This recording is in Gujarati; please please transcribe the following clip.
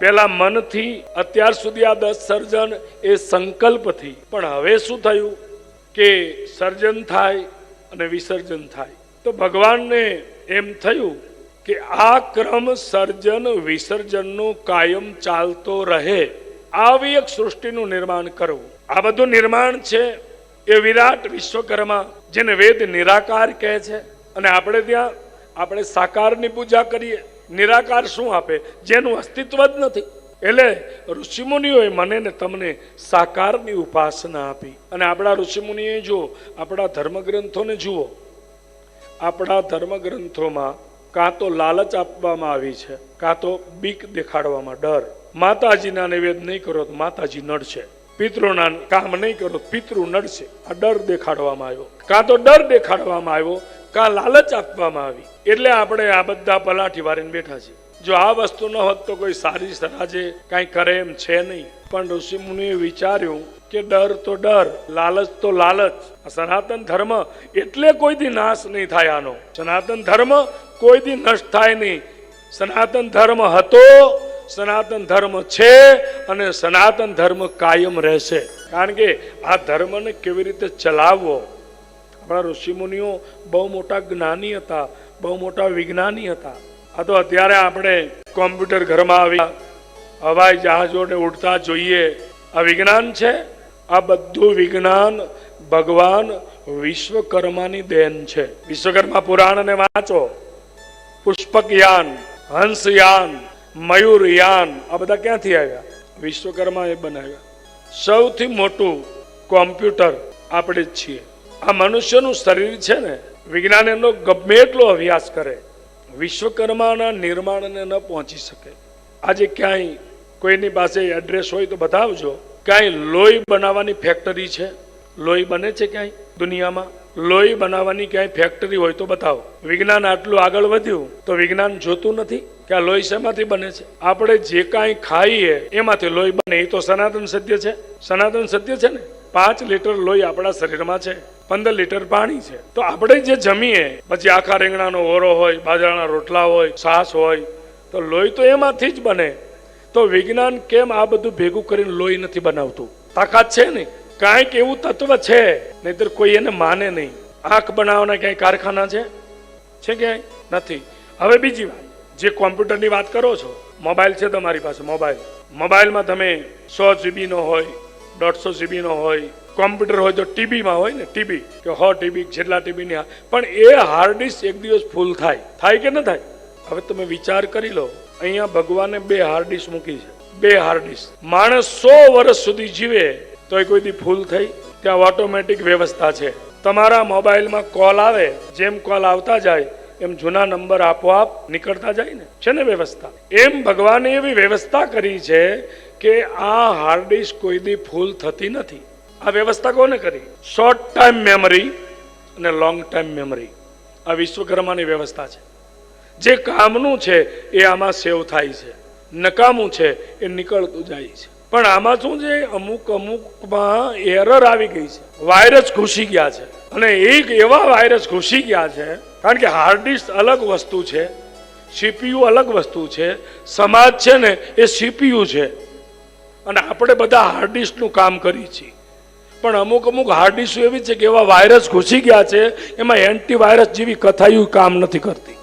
પેલા મનથી અત્યાર સુધી આ દસ સર્જન એ સંકલ્પથી. પણ હવે શું થયું કે સર્જન થાય અને વિસર્જન થાય. તો ભગવાનને એમ થયું કે આ ક્રમ સર્જન વિસર્જનનો કાયમ ચાલતો રહે. આવી એક સૃષ્ટિનું નિર્માણ કરવું. આ બધું નિર્માણ છે એ વિરાટ વિશ્વકર્મા, જેને વેદ નિરાકાર કહે છે. અને આપણે ત્યાં, આપણે સાકારની પૂજા કરીએ. નિરાકાર શું આપે? જેનું અસ્તિત્વ જ નથી. એટલે ઋષિમુનિઓએ મને ને તમને સાકારની ઉપાસના આપી. અને આપણા ઋષિમુનિએ જો આપણા ધર્મગ્રંથોને જુઓ. આપણા ધર્મગ્રંથોમાં કાં તો લાલચ આપવામાં આવી છે, કાં તો બીક દેખાડવામાં ડર. માતાજીના નૈવેદ નહીં કરો તો માતાજી નડશે. પિતૃના કામ નહીં કરો પિતૃ નડશે. આ ડર દેખાડવામાં આવ્યો. કાં તો ડર દેખાડવામાં આવ્યો કાં લાલચ આપવામાં આવી? એટલે આપણે આ બધા પલાઠી વારીને બેઠા છીએ. જો આ વસ્તુ ન હોત તો કોઈ સારી સરાજે કાંઈ કરે એમ છે નહીં. પણ ઋષિ મુનિએ વિચાર્યું કે ડર તો ડર, લાલચ તો લાલચ. સનાતન ધર્મ એટલે કોઈ દી નાશ નહીં થાય આનો. સનાતન ધર્મ કોઈ દી નષ્ટ થાય નહીં. સનાતન ધર્મ હતો, સનાતન ધર્મ છે અને સનાતન ધર્મ કાયમ રહેશે. કારણ કે આ ધર્મને કેવી રીતે ચલાવવો? આપણા ઋષિમુનિઓ બહુ મોટા જ્ઞાની હતા, બહુ મોટા વિજ્ઞાની હતા. આ તો અત્યારે આપણે કોમ્પ્યુટર ઘરમાં આવી હવાઈ જહાજોને ઉડતા જોઈએ. આ વિજ્ઞાન છે? આ બધું વિજ્ઞાન ભગવાન વિશ્વકર્માની દેન છે. વિશ્વકર્મા પુરાણને વાંચો. પુષ્પકયાન, હંસયાન, મયુરયાન, આ બધા ક્યાંથી આવ્યા? વિશ્વકર્મા એ બનાવ્યા. સૌથી મોટું કોમ્પ્યુટર આપણે જ છીએ. આ મનુષ્યનું શરીર છે ને, વિજ્ઞાન એનો ગમે એટલો અભ્યાસ કરે, વિશ્વકર્માના નિર્માણને ન પહોંચી શકે. આજે ક્યાંય કોઈની પાસે એડ્રેસ હોય તો બતાવજો, ક્યાંય લોહી બનાવવાની ફેક્ટરી છે? લોહી બને છે ક્યાંય દુનિયામાં? લોહી બનાવવાની ક્યાંય ફેક્ટરી હોય તો બતાવો. વિજ્ઞાન આટલું આગળ વધ્યું તો વિજ્ઞાન જોતું નથી કે આ લોહી શેમાંથી બને છે? આપણે જે કાંઈ ખાઈએ એમાંથી લોહી બને, એ તો સનાતન સત્ય છે? સનાતન સત્ય છે ને? પાંચ લીટર લોહી આપણા શરીરમાં છે, પંદર લીટર પાણી છે. તો આપણે જે જમીએ, પછી આખા રીંગણાનો ઓરો હોય, બાજરાના રોટલા હોય, છાશ હોય, તો લોહી તો એમાંથી જ બને. તો વિજ્ઞાન કેમ આ બધું ભેગું કરીને લોહી નથી બનાવતું? તાકાત છે ને? કાંઈક એવું તત્વ છે, નહીતર કોઈ એને માને નહીં. આંખ બનાવવાના ક્યાંય કારખાના છે? છે ક્યાંય? નથી. હવે બીજી વાત. જે કોમ્પ્યુટરની વાત કરો છો, મોબાઈલ છે તમારી પાસે, મોબાઈલ. મોબાઈલમાં તમે સો જીબીનો હોય દોઢસો જીબીનો હોય કોમ્પ્યુટર હોય તો ટીબીમાં હોય ને ટીબી કે હો ટીબી જેટલા ટીબીની પણ એ હાર્ડ ડિસ્ક એક દિવસ ફૂલ થાય. થાય કે ન થાય? હવે તમે વિચાર કરી લો, અહીંયા ભગવાને બે હાર્ડ ડિસ્ક મૂકી છે. બે હાર્ડ ડિસ્ક માણસ સો વર્ષ સુધી જીવે તો એ કોઈ દી ફૂલ થઈ. ત્યાં ઓટોમેટિક વ્યવસ્થા છે. તમારા મોબાઈલમાં કોલ આવે, જેમ કોલ આવતા જાય, એમ જૂના નંબર આપોઆપ નીકળતા જાય ને. છે ને વ્યવસ્થા? એમ ભગવાને એવી વ્યવસ્થા કરી છે કે આ હાર્ડ ડિસ્ક કોઈ દી ફૂલ થતી નથી. આ વ્યવસ્થા કોને કરી? શોર્ટ ટાઈમ મેમરી અને લોંગ ટાઈમ મેમરી આ વિશ્વકર્માની વ્યવસ્થા છે. જે કામનું છે એ આમાં સેવ થાય છે. નકામું છે એ નીકળતું જાય છે. પણ આમાં શું છે? અમુક અમુકમાં એરર આવી ગઈ છે. વાયરસ ઘૂસી ગયા છે. અને એક એવા વાયરસ ઘૂસી ગયા છે, કારણ કે હાર્ડ ડિસ્ક અલગ વસ્તુ છે સીપીયુ અલગ વસ્તુ છે, સમાજ છે ને એ સીપીયુ છે. અને આપણે બધા હાર્ડ કામ કરીએ છીએ. પણ અમુક અમુક હાર્ડ એવી છે કે એવા વાયરસ ઘૂસી ગયા છે, એમાં એન્ટીવાયરસ જેવી કથાયું કામ નથી કરતી.